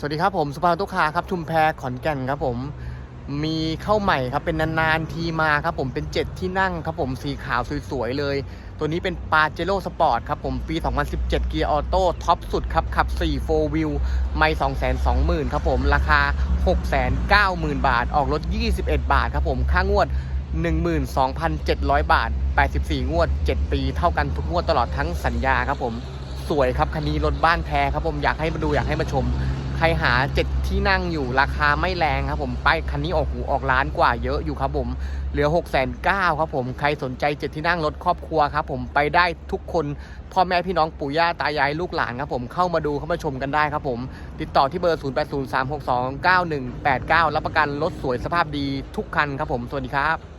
สวัสดีครับผมสุภาพตุกคาครับชุมแพขอนแก่นครับผมมีเข้าใหม่ครับเป็นนานๆทีมาครับผมเป็น 7 ที่นั่งครับผมสีขาวสวยๆเลย ตัวนี้เป็นปาเจโร่สปอร์ตครับผมปี 2017 เกียร์ออโต้ท็อปสุดครับขับ 4 4 wheel ไม่220,000ครับผมราคา 690,000 บาท ออกรถ 21 บาทครับผมค่างวด 12,700 บาท 84 งวด 7 ปีเท่ากันทุกงวดตลอดทั้งสัญญาครับผมสวยครับคันนี้รถบ้านแท้ครับผมอยากให้มาดูอยากให้มาชม ใครหาเจ็ดที่นั่งอยู่ราคาไม่แรงครับผมป้ายคันนี้ออกหูออกล้านกว่าเยอะอยู่ครับผมเหลือ6กแสนเก้าครับผมใครสนใจเจ็ดที่นั่งรถครอบครัวครับผมไปได้ทุกคนพ่อแม่พี่น้องปู่ย่าตายายลูกหลานครับผมเข้ามาดูเข้ามาชมกันได้ครับผม ติดต่อที่เบอร์ 0803629189 รับประกันรถสวยสภาพดีทุกคันครับผมสวัสดีครับ